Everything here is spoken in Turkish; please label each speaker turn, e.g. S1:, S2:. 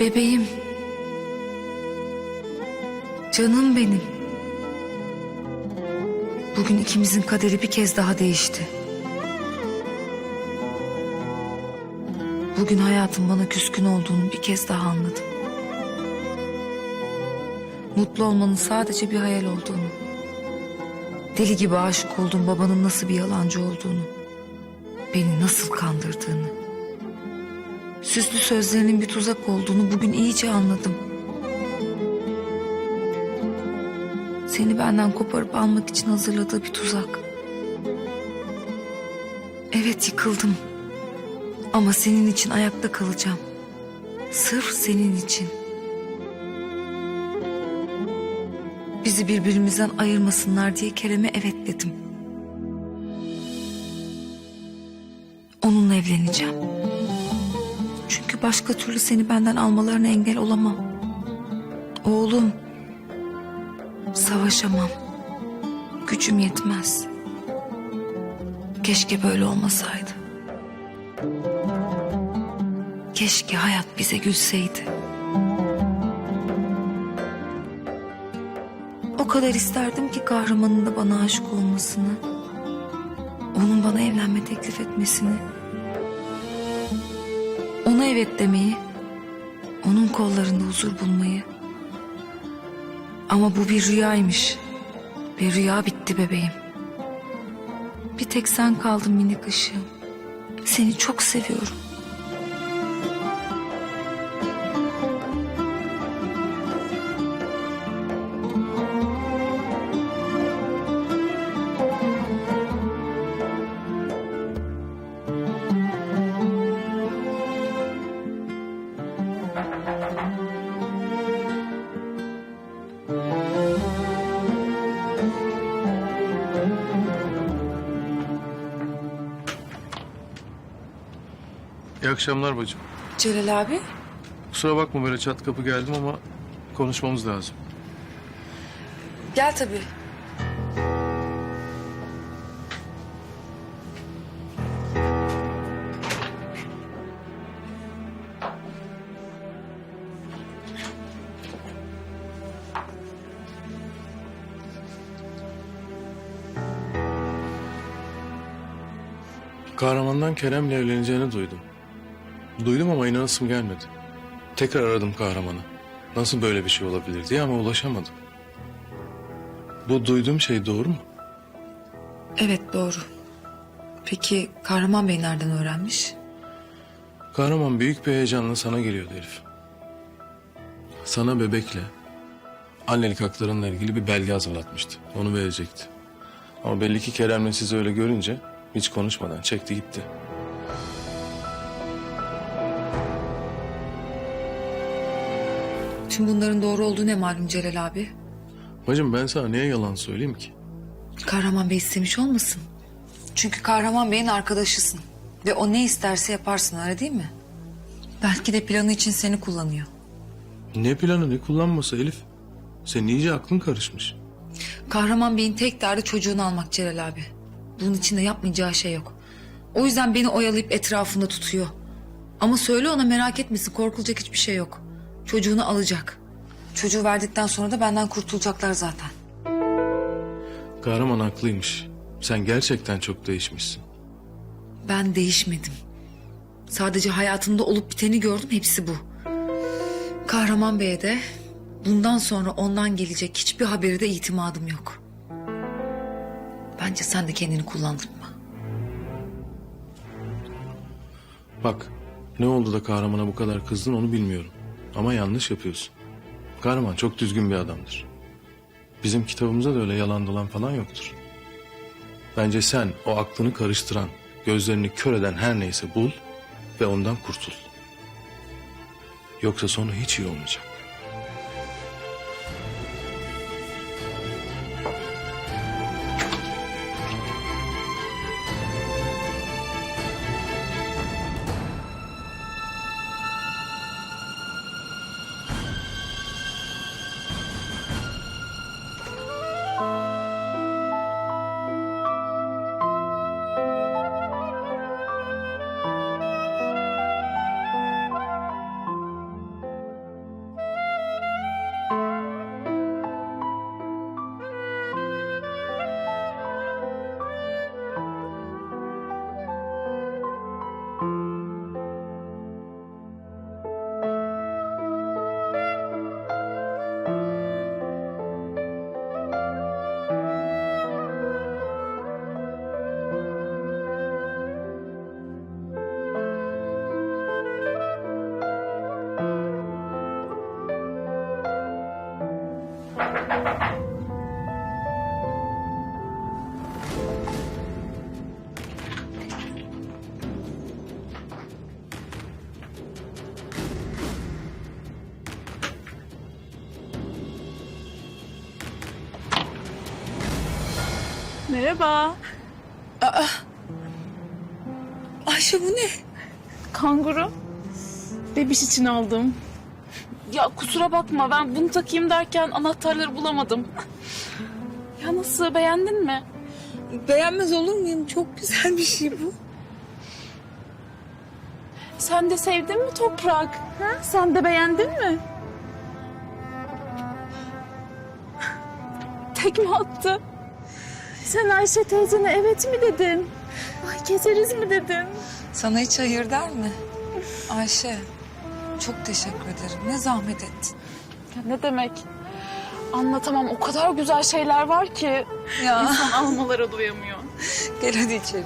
S1: Bebeğim. Canım benim. Bugün ikimizin kaderi bir kez daha değişti. Bugün hayatın bana küskün olduğunu bir kez daha anladım. Mutlu olmanın sadece bir hayal olduğunu. Deli gibi aşık olduğum babanın nasıl bir yalancı olduğunu. Beni nasıl kandırdığını. Süslü sözlerinin bir tuzak olduğunu bugün iyice anladım. Seni benden koparıp almak için hazırladığı bir tuzak. Evet yıkıldım. Ama senin için ayakta kalacağım. Sırf senin için. Bizi birbirimizden ayırmasınlar diye Kerem'e evet dedim. Onunla evleneceğim. Çünkü başka türlü seni benden almalarına engel olamam. Oğlum. Savaşamam. Gücüm yetmez. Keşke böyle olmasaydı. Keşke hayat bize gülseydi. O kadar isterdim ki kahramanın da bana aşık olmasını. Onun bana evlenme teklif etmesini. Ona evet demeyi. Onun kollarında huzur bulmayı. Ama bu bir rüyaymış. Ve rüya bitti bebeğim. Bir tek sen kaldın minik ışığım. Seni çok seviyorum.
S2: İyi akşamlar bacım.
S1: Celal abi.
S2: Kusura bakma böyle çat kapı geldim ama konuşmamız lazım.
S1: Gel tabii.
S2: Kahramandan Kerem'le evleneceğini duydum. Duydum ama inanasım gelmedi. Tekrar aradım kahramanı. Nasıl böyle bir şey olabilir diye ama ulaşamadım. Bu duyduğum şey doğru mu?
S1: Evet doğru. Peki Kahraman Bey nereden öğrenmiş?
S2: Kahraman büyük bir heyecanla sana geliyordu Elif. Sana bebekle annelik haklarınla ilgili bir belge hazırlatmıştı. Onu verecekti. Ama belli ki Kerem'le sizi öyle görünce hiç konuşmadan çekti gitti.
S1: Tüm bunların doğru olduğu ne malum Celal abi?
S2: Bacım ben sana niye yalan söyleyeyim ki?
S1: Kahraman Bey istemiş olmasın? Çünkü Kahraman Bey'in arkadaşısın. Ve o ne isterse yaparsın öyle değil mi? Belki de planı için seni kullanıyor.
S2: Ne planı ne kullanması Elif? Senin iyice aklın karışmış.
S1: Kahraman Bey'in tek derdi çocuğunu almak Celal abi. Bunun için de yapmayacağı şey yok. O yüzden beni oyalayıp etrafında tutuyor. Ama söyle ona merak etmesin korkulacak hiçbir şey yok. Çocuğunu alacak. Çocuğu verdikten sonra da benden kurtulacaklar zaten.
S2: Kahraman haklıymış. Sen gerçekten çok değişmişsin.
S1: Ben değişmedim. Sadece hayatımda olup biteni gördüm hepsi bu. Kahraman Bey'e de bundan sonra ondan gelecek hiçbir haberi de itimadım yok. Bence sen de kendini kullandırma.
S2: Bak ne oldu da kahramana bu kadar kızdın onu bilmiyorum. Ama yanlış yapıyorsun. Kahraman çok düzgün bir adamdır. Bizim kitabımızda da öyle yalan dolan falan yoktur. Bence sen o aklını karıştıran, gözlerini kör eden her neyse bul ve ondan kurtul. Yoksa sonu hiç iyi olmayacak.
S3: Merhaba.
S1: Ayşe bu ne?
S3: Kanguru. Bebiş için aldım. Ya kusura bakma ben bunu takayım derken anahtarları bulamadım. ya nasıl beğendin mi?
S1: Beğenmez olur muyum? Çok güzel bir şey bu.
S3: Sen de sevdin mi toprak? Ha? Sen de beğendin mi? Tekme attı. Sen Ayşe teyzene evet mi dedin? Ay gezeriz mi dedin?
S1: Sana hiç hayır der mi? Ayşe çok teşekkür ederim. ne zahmet ettin.
S3: Ya ne demek? Anlatamam o kadar güzel şeyler var ki
S1: Ya
S3: insan almalara doyamıyor.
S1: gel hadi içeri.